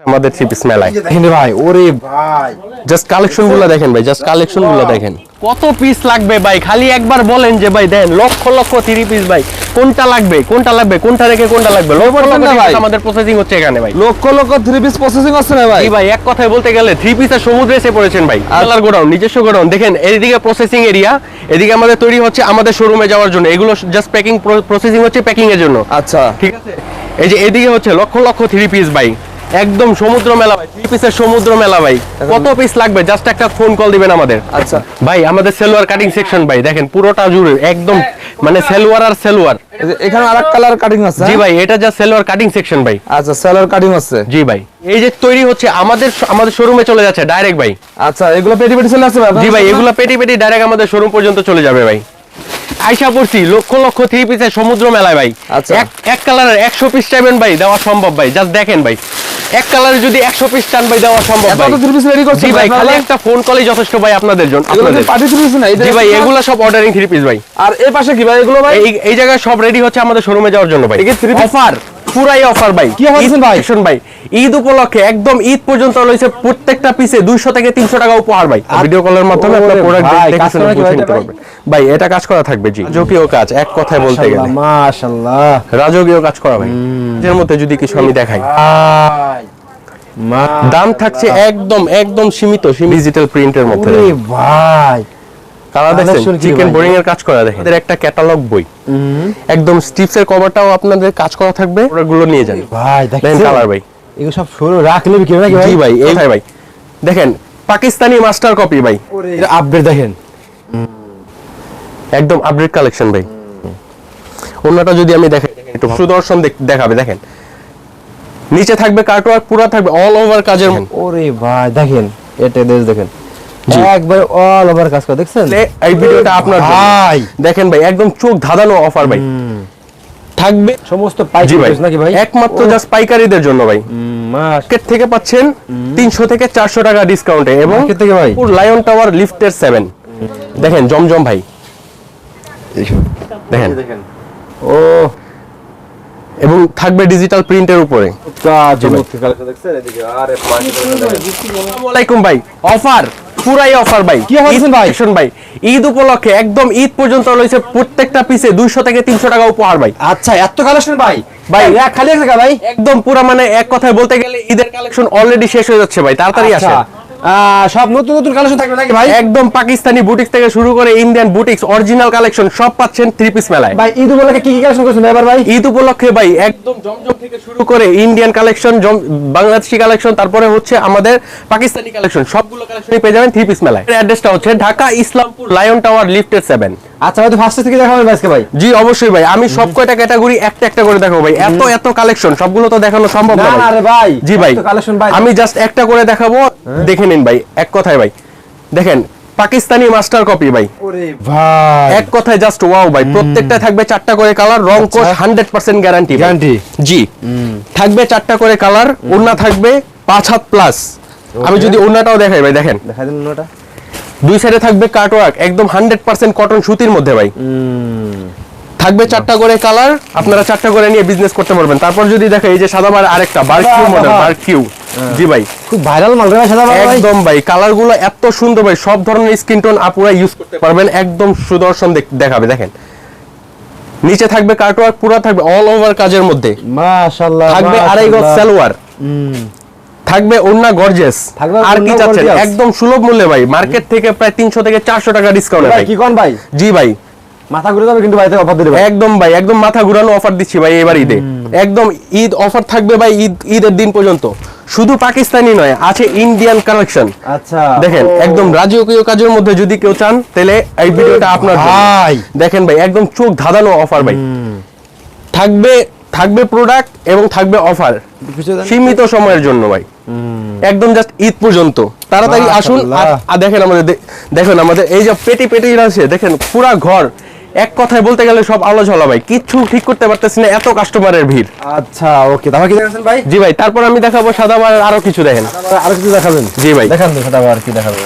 আমাদের three piece মেলায়। দেখেন। ভাই ওরে ভাই। জাস্ট কালেকশনগুলো দেখেন ভাই জাস্ট কালেকশনগুলো দেখেন। কত পিস লাগবে ভাই? খালি একবার বলেন যে ভাই দেন লক্ষ লক্ষ থ্রি পিস ভাই। কোনটা লাগবে? কোনটা লাগবে? কোনটা রেখে কোনটা লাগবে? লক্ষ লক্ষ ভাই? আমাদের প্রসেসিং হচ্ছে এখানে ভাই। Lakh lakh three piece processing আছে না ভাই? এই ভাই এক কথায় বলতে গেলে থ্রি পিসের সমুদ্রে এসে পড়েছেন ভাই। আলার গোডাউন নিজস্ব গোডাউন। দেখেন এদিকে প্রসেসিং এরিয়া এদিকে আমাদের তৈরি হচ্ছে আমাদের শোরুমে যাওয়ার জন্য। এগুলো জাস্ট প্যাকিং প্রসেসিং হচ্ছে প্যাকিং এর জন্য। আচ্ছা। ঠিক আছে? এই যে এদিকে হচ্ছে লক্ষ লক্ষ থ্রি পিস ভাই। একদম সমুদ্র মেলা ভাই থ্রি পিসের সমুদ্র মেলা ভাই। কত পিস লাগবে? জাস্ট একটা ফোন কল দিবেন আমাদের। আচ্ছা। ভাই আমাদের সেলোয়ার কাটিং সেকশন ভাই দেখেন পুরোটা জুড়ে একদম মানে সেলোয়ার আর সেলোয়ার। এখানে আরেক কালার কাটিং আছে জি ভাই এটা যা সেলোয়ার কাটিং সেকশন ভাই। আচ্ছা সেলার কাটিং আছে। জি ভাই এই যে তৈরি হচ্ছে আমাদের আমাদের শোরুমে চলে যাচ্ছে ডাইরেক্ট ভাই। আচ্ছা এগুলো পেটি পেটি চলে আসছে ভাই? জি ভাই এগুলো পেটি পেটি ডাইরেক্ট আমাদের শোরুম পর্যন্ত চলে যাবে ভাই। আইসা পড়ছি লক্ষ লক্ষ থ্রি পিসের সমুদ্র মেলায় ভাই। আচ্ছা। এক এক কালারের একশো পিস চাইবেন ভাই দেওয়া সম্ভব ভাই জাস্ট দেখেন ভাই। এক কালারে যদি একশো পিস চান ভাই দেওয়া সম্ভব ভাই। তো থ্রি পিস রেডি করছে জি ভাই খালি একটা ফোন কলই যথেষ্ট ভাই আপনাদের জন্য আপনাদের। পার্টি থ্রি পিস না? এটা ভাই এগুলো সব অর্ডারিং থ্রি পিস ভাই। আর এই পাশে কি ভাই এগুলো ভাই? এই এই জায়গায় সব রেডি হচ্ছে আমাদের শোরুমে যাওয়ার জন্য ভাই। three piece- অফার পুরাই অফার ভাই। কি ভাই? শোন ভাই। ঈদ উপলক্ষে একদম ঈদ পর্যন্ত রয়েছে প্রত্যেকটা পিসে 200 থেকে 300 টাকা উপহার ভাই। ভিডিও কলের মাধ্যমে আপনার প্রোডাক্ট দেখে শুনে বুঝে নিতে পারবেন। ভাই? এটা কাজ করা থাকবে জি। রাজকীয় কাজ এক কথায় বলতে গেলে। মাশাআল্লাহ রাজকীয় কাজ করা ভাই। এর মধ্যে যদি কিছু আমি দেখাই। দাম থাকছে একদম একদম সীমিত ডিজিটাল প্রিন্টের মধ্যে। ভাই। কালার দেখছেন? চিকেন? বোরিং এর কাজ করা দেখেন। এদের একটা ক্যাটালগ বই। একদম স্টিপস এর কভারটাও আপনাদের কাজ করা থাকবে। ওগুলো নিয়ে যান। ভাই দেখেন কালার ভাই। এগুলো সব রাখলে কি ভাই জি ভাই এই ভাই ভাই। দেখেন পাকিস্তানি মাস্টার কপি ভাই। এটা আপডেট দেখেন। একদম আপডেট কালেকশন ভাই। অন্যটা যদি আমি দেখাই দেখেন, একটু সুদর্শন দেখ- দেখাবে দেখেন। নিচে থাকবে কার্টওয়ার্ক পুরো থাকবে অল ওভার কাজের ওরে ভাই দেখেন এটা দেশ দেখেন। একবার অল ওভার কাজ করে দেখছেন? এই ভিডিওটা আপনার ভাই। দেখেন ভাই একদম চোখ ধাঁধানো অফার ভাই। থাকবে সমস্ত পাইকারি নাকি ভাই? একমাত্র জাস্ট পাইকারিদের জন্য ভাই। মার্কেট থেকে পাচ্ছেন তিনশো থেকে চারশো টাকা ডিসকাউন্টে এবং থেকে ভাই? লায়ন টাওয়ার লিফটের সেভেন দেখেন জমজম ভাই। দেখেন। দেখেন। ও এবং থাকবে ডিজিটাল প্রিন্টের উপরে। চমৎকার কালেকশন দেখছেন এদিকে আরে আসসালামু আলাইকুম ভাই। অফার পুরাই অফার ভাই। কি ভাই? ঈদ ভাই। ঈদ উপলক্ষে একদম ঈদ পর্যন্ত রয়েছে প্রত্যেকটা পিসে 200 থেকে 300 টাকা উপহার ভাই। আচ্ছা এত কালেকশন ভাই? ভাই। খালি ভাই? একদম পুরা মানে এক কথায় বলতে গেলে ঈদের কালেকশন অলরেডি শেষ হয়ে যাচ্ছে ভাই তাড়াতাড়ি আসে আচ্ছা। আহ, সব নতুন নতুন কালেকশন থাকবে নাকি ভাই? একদম পাকিস্তানি বুটিক্স থেকে শুরু করে ইন্ডিয়ান বুটিক্স অরিজিনাল কালেকশন সব পাচ্ছেন থ্রি পিস মেলায়। ভাই ঈদ উপলক্ষে কি কি কালেকশন করছেন এবার ভাই? ঈদ উপলক্ষে ভাই একদম জমজম থেকে শুরু করে ইন্ডিয়ান কালেকশন বাংলাদেশি কালেকশন তারপরে হচ্ছে আমাদের পাকিস্তানি কালেকশন সবগুলো কালেকশনই পেয়ে যাবেন থ্রি পিস মেলায়। অ্যাড্রেসটা হচ্ছে Dhaka Islampur Lion Tower lifted seven আচ্ছা হয়তো ফার্স্ট থেকে দেখাবেন ভাই আজকে ভাই? জি অবশ্যই ভাই। আমি সব কয়টা ক্যাটাগরি একটা একটা করে দেখাবো ভাই। এত এত কালেকশন সবগুলো তো দেখানো সম্ভব না না না ভাই। জি ভাই কালেকশন ভাই। আমি জাস্ট একটা করে দেখাবো দেখে নিন ভাই এক কথায় ভাই। দেখেন পাকিস্তানি মাস্টার কপি ভাই। ভাই। এক কথায় জাস্ট ওয়াও ভাই। প্রত্যেকটা থাকবে চারটা করে কালার রং coat hundred percent guarantee Guarantee? জি। থাকবে চারটা করে কালার ওড়না থাকবে পাঁচ হাত প্লাস আমি যদি ওড়নাটাও দেখাই ভাই দেখেন। দেখা দিন ওটা দুই সাইডে থাকবে কাট ওয়ার্ক একদম হান্ড্রেড পার্সেন্ট কটন সুতির মধ্যে ভাই। থাকবে চারটা করে কালার আপনারা চারটা করে নিয়ে বিজনেস করতে পারবেন। তারপর যদি দেখে এই যে সাদাবার আরেকটা বারকিউ মডেল। বারকিউ জি ভাই। খুব ভাইরাল মাল রে ভাই সাদা একদম ভাই কালারগুলো এত সুন্দর ভাই সব ধরনের স্কিন টোন আপুরা ইউজ করতে পারবেন একদম সুদর্শন দেখাবে দেখেন। নিচে থাকবে কার্টওয়ার্ক পুরো থাকবে অল ওভার কাজের মধ্যে। মাশাআল্লাহ থাকবে আড়াই গজ সালোয়ার থাকবে ওন্না গর্জেস আর কি চাচ্ছেন? একদম সুলভ মূল্যে ভাই। মার্কেট থেকে প্রায় তিনশো থেকে চারশো টাকা ডিসকাউন্ট ভাই ভাই। কি কোন ভাই? জি ভাই। মাথা ঘুরে যাবে কিন্তু ভাইতে অফার দিলে ভাই। একদম ভাই একদম মাথা ঘুরানো অফার দিচ্ছি ভাই এবার ঈদে। একদম ঈদ অফার থাকবে ভাই ঈদ ঈদের দিন পর্যন্ত। শুধু পাকিস্তানি নয় আছে ইন্ডিয়ান কালেকশন আচ্ছা। দেখেন একদম রাজকীয় কাজের মধ্যে যদি কেউ চান তাহলে এই ভিডিওটা আপনার। ভাই। দেখেন ভাই একদম চোখ ধাঁধানো অফার ভাই। থাকবে থাকবে প্রোডাক্ট এবং থাকবে অফার। সীমিত সময়ের জন্য ভাই। একদম জাস্ট ঈদ পর্যন্ত। তাড়াতাড়ি আসুন। আর দেখেন আমাদের দেখেন আমাদের এই যে পেটি পেটি আছে দেখেন পুরা ঘর। এক কথায় বলতে গেলে সব আলো ঝলা ভাই। কিচ্ছু ঠিক করতে পারতেছি না এত কাস্টমারের ভিড়। আচ্ছা ওকে তারপর কি দেখাচ্ছেন ভাই? জি ভাই তারপর আমি দেখাবো সাদা বারের আরও কিছু দেখেন। আরও কিছু দেখাবেন? জি ভাই। দেখান তো সাদা আর কি দেখাবেন।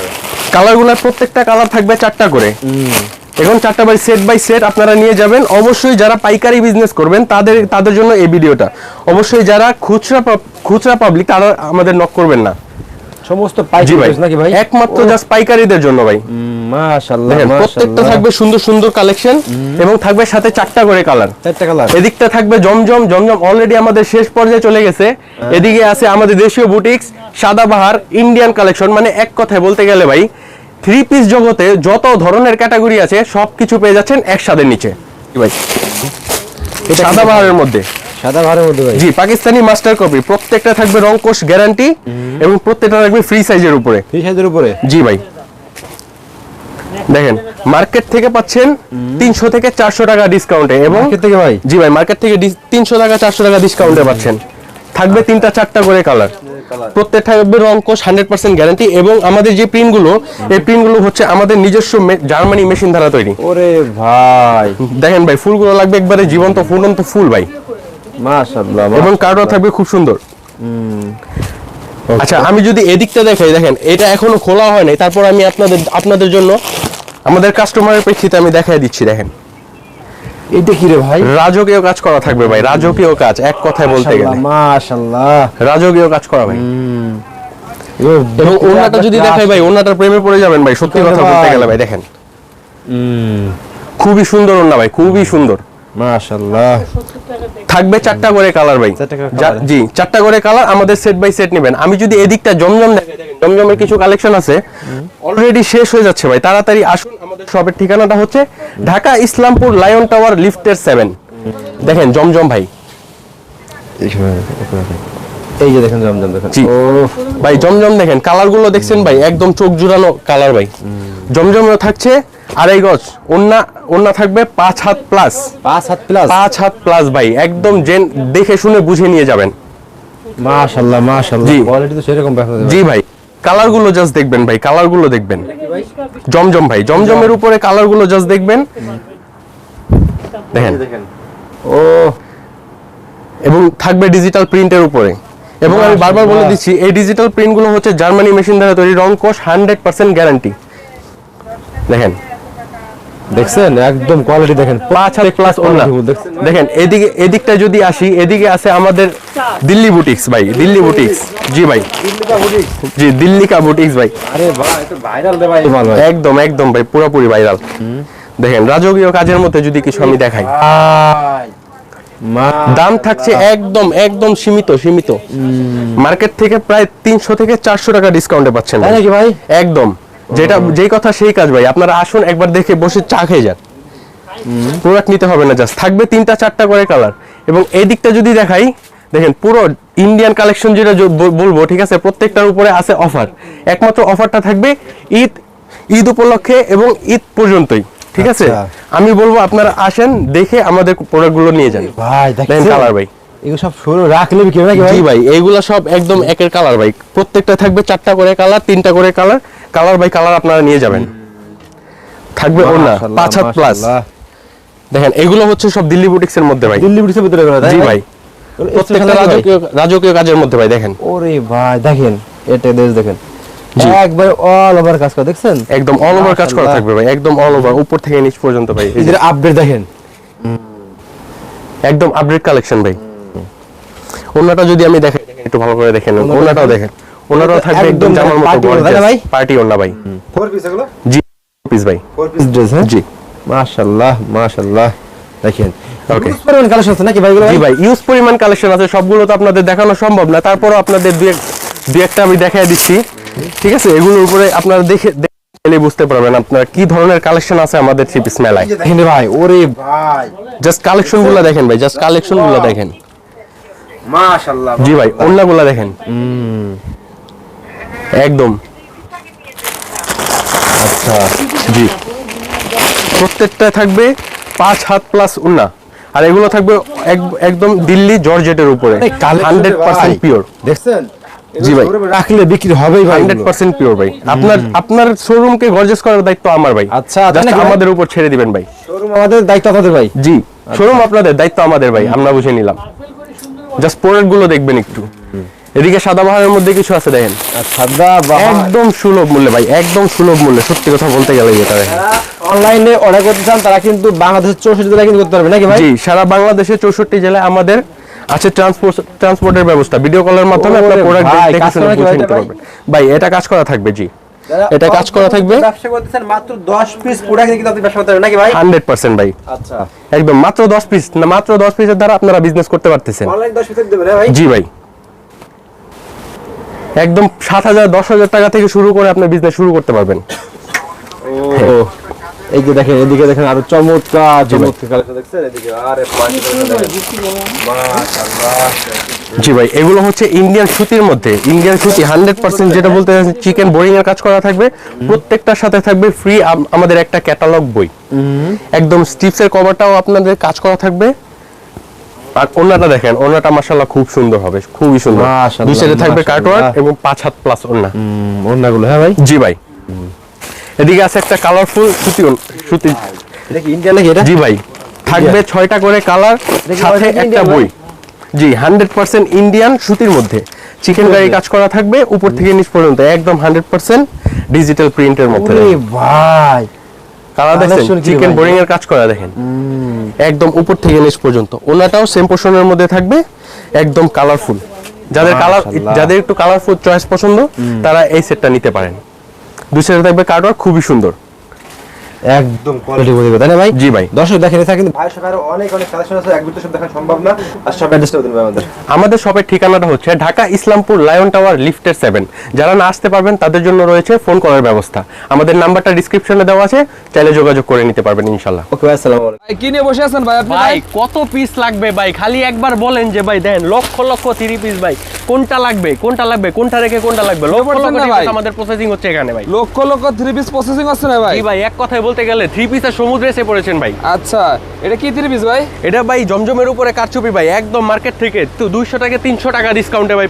কালারগুলোর প্রত্যেকটা কালার থাকবে চারটা করে। এখন চারটা বাই সেট বাই সেট আপনারা নিয়ে যাবেন। অবশ্যই যারা পাইকারি বিজনেস করবেন তাদের তাদের জন্য এই ভিডিওটা। অবশ্যই যারা খুচরা খুচরা পাবলিক তারা আমাদের নক করবেন না। সমস্ত নাকি ভাই? একমাত্র জাস্ট পাইকারিদের জন্য ভাই। মাশাআল্লাহ প্রত্যেকটা থাকবে সুন্দর সুন্দর কালেকশন এবং থাকবে সাথে চারটা করে কালার চারটা কালার এদিকটা থাকবে জমজম জমজম অলরেডি আমাদের শেষ পর্যায়ে চলে গেছে। এদিকে আছে আমাদের দেশীয় বুটিক্স সাদাবাহার ইন্ডিয়ান কালেকশন মানে এক কথায় বলতে গেলে ভাই থ্রি পিস জগতে যত ধরনের ক্যাটাগরি আছে সবকিছু পেয়ে যাচ্ছেন একসাথে নিচে। ভাই? মধ্যে। সাদা মধ্যে ভাই। জি পাকিস্তানি মাস্টার কপি। প্রত্যেকটা থাকবে রং কোষ গ্যারান্টি এবং প্রত্যেকটা থাকবে ফ্রি সাইজের উপরে। সাইজের উপরে? জি ভাই। দেখেন মার্কেট থেকে পাচ্ছেন তিনশো থেকে চারশো টাকা ডিসকাউন্টে এবং থেকে ভাই? জি ভাই মার্কেট থেকে তিনশো টাকা চারশো টাকা ডিসকাউন্টে পাচ্ছেন। থাকবে তিনটা চারটা করে কালার প্রত্যেক থাকবে রং কোষ হান্ড্রেড পার্সেন্ট গ্যারান্টি এবং আমাদের যে প্রিন্টগুলো এই প্রিন্টগুলো হচ্ছে আমাদের নিজস্ব জার্মানি মেশিন দ্বারা তৈরি। ওরে ভাই। দেখেন ভাই ফুলগুলো লাগবে একবারে জীবন্ত ফুলন্ত ফুল ভাই। মাশাআল্লাহ এবং কার্ডও থাকবে খুব সুন্দর। আচ্ছা আমি যদি এদিকটা দেখাই দেখেন এটা এখনও খোলা হয় নাই। তারপর আমি আপনাদের আপনাদের জন্য আমাদের কাস্টমারের প্রেক্ষিতে আমি দেখাই দিচ্ছি দেখেন। এটা কি রে ভাই? রাজকীয় কাজ করা থাকবে ভাই রাজকীয় কাজ এক কথায় বলতে গেলে। মাশাআল্লাহ রাজকীয় কাজ করা ভাই। এবং ওনাটা যদি দেখাই ভাই ওনাটার প্রেমে পড়ে যাবেন ভাই সত্যি কথা বলতে গেলে ভাই দেখেন। খুবই সুন্দর ওনা ভাই খুবই সুন্দর। মাশাআল্লাহ থাকবে চারটা করে কালার ভাই। জি চারটা করে কালার আমাদের সেট বাই সেট নেবেন। আমি যদি এদিকটা জমজম জমজমের কিছু কালেকশন আছে। অলরেডি শেষ হয়ে যাচ্ছে ভাই তাড়াতাড়ি আসুন। আমাদের শপের ঠিকানাটা হচ্ছে ঢাকা ইসলামপুর লায়ন টাওয়ার লিফটের সেভেন দেখেন জমজম ভাই। এই যে দেখেন জমজম দেখেন। ও ভাই জমজম দেখেন কালারগুলো দেখছেন ভাই একদম চোখ জুড়ানো কালার ভাই। জমজমও থাকছে আড়াই গজ। ওন্না ওন্না থাকবে পাঁচ হাত প্লাস পাঁচ হাত প্লাস পাঁচ হাত প্লাস ভাই একদম জেন দেখে শুনে বুঝে নিয়ে যাবেন। মাশাআল্লাহ মাশাআল্লাহ। কোয়ালিটি তো সেরকম যায় জি ভাই। কালারগুলো জাস্ট দেখবেন ভাই কালারগুলো দেখবেন। জমজম ভাই জমজমের উপরে কালারগুলো জাস্ট দেখবেন। দেখেন। দেখেন। ও। এবং থাকবে ডিজিটাল প্রিন্টের উপরে। এবং আমি বারবার বলে দিচ্ছি এই ডিজিটাল প্রিন্টগুলো হচ্ছে জার্মানি মেশিন দ্বারা তৈরি রং কোষ হান্ড্রেড পার্সেন্ট গ্যারান্টি দেখেন। দেখছেন? একদম কোয়ালিটি দেখেন। পাঁচ হাত প্লাস ওনা দেখেন এদিকে এদিকটা যদি আসি এদিকে আছে আমাদের দিল্লি বুটিক্স ভাই দিল্লি বুটিক্স জি ভাই। জি দিল্লি কা বুটিক্স ভাই। আরে ভাই এটা ভাইরাল রে ভাই। একদম একদম ভাই পুরোপুরি ভাইরাল দেখেন রাজকীয় কাজের মধ্যে যদি কিছু আমি দেখাই। দাম থাকছে একদম একদম সীমিত সীমিত। মার্কেট থেকে প্রায় তিনশো থেকে চারশো টাকা ডিসকাউন্টে পাচ্ছেন নাকি ভাই? একদম। যেটা যেই কথা সেই কাজ ভাই। আপনারা আসুন একবার দেখে বসে চা খেয়ে যান। প্রোডাক্ট নিতে হবে না জাস্ট। থাকবে তিনটা চারটা করে কালার। এবং এই দিকটা যদি দেখাই দেখেন পুরো ইন্ডিয়ান কালেকশন যেটা বলব ঠিক আছে? প্রত্যেকটার উপরে আছে অফার একমাত্র অফারটা থাকবে ঈদ ঈদ উপলক্ষে এবং ঈদ পর্যন্তই ঠিক আছে? আচ্ছা। আমি বলব আপনারা আসেন দেখে আমাদের প্রোডাক্টগুলো নিয়ে যান। ভাই দেখেন কালার ভাই। এগুলো সব শুরু রাখলে হবে ভাই? ভাই এইগুলা সব একদম একের কালার ভাই। প্রত্যেকটা থাকবে চারটা করে কালার তিনটা করে কালার কালার বাই কালার আপনারা নিয়ে যাবেন। থাকবে মাশাআল্লাহ, পাঁচ হাত প্লাস দেখেন এগুলো হচ্ছে সব দিল্লি বুটিক্স এর মধ্যে ভাই। দিল্লি ব্রিটিশের ভিতরে করা জি ভাই। প্রত্যেকটা? রাজকীয় রাজকীয় কাজের মধ্যে ভাই দেখেন। ওরে ভাই দেখেন এটা দেশ দেখেন। একবার অল ওভার কাজ করে দেখছেন? একদম অল ওভার কাজ করা থাকবে ভাই একদম অল ওভার উপর থেকে নিচ পর্যন্ত ভাই এই যে, এদের আপডেট দেখেন। একদম আপডেট কালেকশন ভাই। ওনাটা যদি আমি দেখাই দেখেন একটু ভালো করে দেখেন। ওনাটাও দেখেন। থাকবে একদম একদম জামার মতো না ভাই? পার্টি ওনা ভাই। ফোর পিস এগুলো? জি পিস ভাই। ফোর পিস ড্রেস হ্যাঁ? জি। মাশাআল্লাহ মাশাআল্লাহ দেখেন. Huge পরিমাণ কালেকশন আছে নাকি ভাই এগুলো জি ভাই? ইউজ পরিমাণ কালেকশন আছে সবগুলো তো আপনাদের দেখানো সম্ভব না। তারপরও আপনাদের দুই দুই একটা আমি দেখাই দিচ্ছি। ঠিক আছে? এগুলোর উপরে আপনারা দেখে বুঝতে পারবেন আপনারা কি ধরনের কালেকশন আছে আমাদের থ্রি পিস মেলায়। দেখেন ভাই ওরে ভাই। জাস্ট কালেকশনগুলো দেখেন ভাই জাস্ট কালেকশনগুলো দেখেন। মাশাআল্লাহ জি ভাই অন্যগুলো দেখেন। একদম। আচ্ছা জি। প্রত্যেকটা থাকবে পাঁচ হাত প্লাস উন্না আর এগুলো থাকবে একদম দিল্লি জর্জেটের উপরে। হান্ড্রেড পার্সেন্ট পিওর দেখছেন? জি ভাই। রাখলে বিক্রি হবেই ভাই হান্ড্রেড পার্সেন্ট পিওর ভাই। আপনার আপনার শোরুমকে গর্জেস করার দায়িত্ব আমার ভাই। আচ্ছা? আমাদের উপর ছেড়ে দিবেন ভাই। শোরুম আমাদের দায়িত্ব আপনাদের ভাই। জি শোরুম আপনাদের দায়িত্ব আমাদের ভাই। আমরা বুঝে নিলাম। জাস্ট প্রোডাক্টগুলো দেখবেন একটু। এদিকে সাদা সাদাবাহারের মধ্যে কিছু আছে দেখেন। সাদা একদম সুলভ মূল্যে ভাই একদম সুলভ মূল্যে সত্যি কথা বলতে গেলে এটা দেখেন। অনলাইনে অর্ডার করতে চান তারা কিন্তু বাংলাদেশের চৌষট্টি জেলায় কিন্তু করতে পারবে নাকি ভাই? জি সারা বাংলাদেশে চৌষট্টি জেলায় আমাদের আছে ট্রান্সপোর্ট ট্রান্সপোর্টের ব্যবস্থা ভিডিও কলের মাধ্যমে আপনার প্রোডাক্ট ভাই, দেখে শুনে বুঝে নিতে এটা পারবেন। ভাই এটা কাজ করা থাকবে জি। এটা কাজ করা থাকবে। ব্যবসা করতেছেন মাত্র 10 পিস প্রোডাক্ট কিন্তু আপনি ব্যবসা করতে পারবেন নাকি ভাই? হান্ড্রেড পার্সেন্ট ভাই। আচ্ছা। একদম মাত্র দশ পিস না মাত্র দশ পিসের দ্বারা আপনারা বিজনেস করতে পারতেছেন। অনলাইন 10 পিস দেবেন ভাই? জি ভাই। একদম সাত হাজার দশ হাজার টাকা থেকে শুরু করে আপনি বিজনেস শুরু করতে পারবেন। ও এই যে দেখেন এদিকে দেখেন আরও চমৎকার চমৎকার দেখছেন? এদিকে আরে জি ভাই এগুলো হচ্ছে ইন্ডিয়ান সুতির মধ্যে। ইন্ডিয়ান সুতি হান্ড্রেড পার্সেন্ট যেটা বলতে চিকেন বোরিং এর কাজ করা থাকবে। প্রত্যেকটার সাথে থাকবে ফ্রি আমাদের একটা ক্যাটালগ বই। একদম স্টিপস এর কভারটাও আপনাদের কাজ করা থাকবে। আর ওনাটা দেখেন ওনাটা মাশাআল্লাহ খুব সুন্দর হবে খুবই সুন্দর। মাশাআল্লাহ, দুই সাইডে থাকবে। কাটওয়ার্ক এবং পাঁচ হাত প্লাস ওনা হ্যাঁ ভাই? জি ভাই। এদিকে আছে একটা কালারফুল সুতি সুতি এটা কি ইন্ডিয়া নাকি এটা? জি ভাই। থাকবে ছয়টা করে কালার সাথে একটা বই। জি হান্ড্রেড পার্সেন্ট ইন্ডিয়ান সুতির মধ্যে। চিকেন কারি কাজ করা থাকবে উপর থেকে নিচ পর্যন্ত একদম হান্ড্রেড পার্সেন্ট ডিজিটাল প্রিন্টের মধ্যে। ভাই কালার দেখেন চিকেন বোরিং এর কাজ করা দেখেন। একদম উপর থেকে নিচ পর্যন্ত। ওনাটাও সেম পোর্শনের মধ্যে থাকবে একদম কালারফুল যাদের কালার যাদের একটু কালারফুল চয়েস পছন্দ তারা এই সেটটা নিতে পারেন। দুই সেটে থাকবে কার্ডওয়ার্ক খুবই সুন্দর। একদম কোয়ালিটি বলে তাই না ভাই? জি ভাই। দর্শক দেখেন এটা কিন্তু ভাই অনেক অনেক কালেকশন আছে এক ভিডিও সব দেখা সম্ভব না। আর সব অ্যাড্রেসটা দিন ভাই আমাদের। আমাদের শপের ঠিকানাটা হচ্ছে ঢাকা ইসলামপুর লায়ন টাওয়ার লিফটের সেভেন যারা না আসতে পারবেন তাদের জন্য রয়েছে ফোন করার ব্যবস্থা। আমাদের নাম্বারটা ডিসক্রিপশনে দেওয়া আছে চাইলে যোগাযোগ করে নিতে পারবেন ইনশাল্লাহ ওকে ভাই আসসালামু আলাইকুম। ভাই কি নিয়ে বসে আছেন ভাই? আপনি ভাই কত পিস লাগবে ভাই? খালি একবার বলেন যে ভাই দেন লক্ষ লক্ষ থ্রি পিস ভাই। কোনটা লাগবে? কোনটা লাগবে? কোনটা রেখে কোনটা লাগবে? লক্ষ লক্ষ ভাই? আমাদের প্রসেসিং হচ্ছে এখানে ভাই। Lakh lakh three piece processing হচ্ছে না ভাই? জি ভাই এক কথায় বলতে গেলে থ্রি পিসের সমুদ্রে এসে পড়েছেন ভাই। আচ্ছা এটা কি থ্রি পিস ভাই? এটা ভাই জমজমের উপরে কারচুপি ভাই একদম মার্কেট থেকে তো দুইশো টাকা তিনশো টাকা ডিসকাউন্টে ভাই।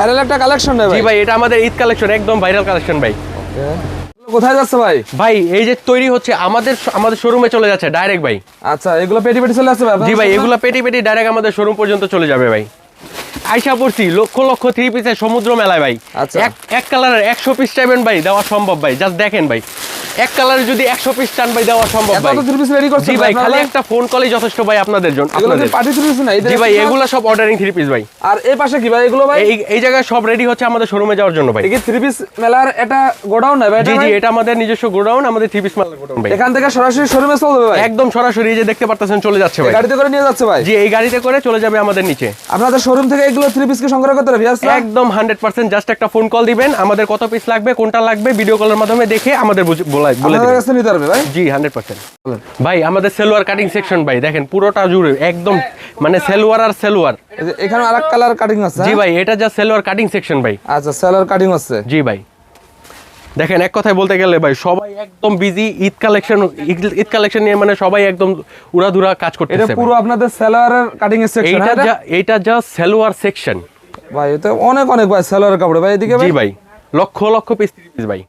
ভাইরাল একটা কালেকশন জি ভাই ভাই এটা আমাদের ঈদ কালেকশন একদম ভাইরাল কালেকশন ভাই। কোথায় যাচ্ছে ভাই? ভাই এই যে তৈরি হচ্ছে আমাদের আমাদের শোরুমে চলে যাচ্ছে ডাইরেক্ট ভাই। আচ্ছা এগুলো পেটি পেটি চলে আসছে ভাই জি ভাই? এগুলো পেটি পেটি ডাইরেক্ট আমাদের শোরুম পর্যন্ত চলে যাবে ভাই। আইসা পড়ছি লক্ষ লক্ষ থ্রি পিসের সমুদ্র মেলায় ভাই। আচ্ছা। এক এক কালারের একশো পিস চাইবেন ভাই দেওয়া সম্ভব ভাই জাস্ট দেখেন ভাই। এক কালারে যদি একশো পিস চান ভাই দেওয়া সম্ভব ভাই। জি খালি একটা ফোন কলই যথেষ্ট ভাই আপনাদের জন্য জি ভাই এগুলো সব অর্ডারিং থ্রি পিস ভাই। আর এই পাশে কি ভাই এগুলো ভাই? এই জায়গায় সব রেডি হচ্ছে আমাদের শোরুমে যাওয়ার জন্য ভাই। থ্রি পিস মেলার এটা গোডাউন না ভাই? জি জি এটা আমাদের নিজস্ব গোডাউন আমাদের থ্রি পিস মাল গোডাউন ভাই। এখান থেকে সরাসরি শোরুমে চলবে ভাই। একদম সরাসরি এই যে দেখতে পারতেছেন চলে যাচ্ছে ভাই। গাড়িতে করে নিয়ে যাচ্ছে ভাই। জি এই গাড়িতে করে চলে যাবে আমাদের নিচে। আপনাদের শোরুম থেকে এগুলো থ্রি পিস কি সংগ্রহ করতে হবে একদম হান্ড্রেড পার্সেন্ট জাস্ট একটা ফোন কল দিবেন। আমাদের কত পিস লাগবে কোনটা লাগবে ভিডিও কলের মাধ্যমে দেখে আমাদের বুঝ- বলা- বলে দিবেন। কাছে নিতে পারবে ভাই? জি হান্ড্রেড পার্সেন্ট ভাই আমাদের সেলোয়ার কাটিং সেকশন ভাই দেখেন পুরোটা জুড়ে একদম মানে সেলোয়ার আর সেলোয়ার। এখানে আরেক কালার কাটিং আছে জি হ্যাঁ? ভাই এটা যা সেলোয়ার কাটিং সেকশন ভাই। আচ্ছা কাটিং জি ভাই। দেখেন এক কথায় বলতে গেলে ভাই সবাই একদম busy Eid collection Eid collection নিয়ে মানে সবাই একদম উড়াধুরা কাজ এটা করতেছে। পুরো আপনাদের কাটিং এর সেকশন এইটা যা এইটা যা সেলোয়ার সেকশন ভাই এটা অনেক অনেক ভাই সেলারের কাপড় ভাই এদিকে ভাই জি ভাই? লক্ষ লক্ষ পিস ভাই।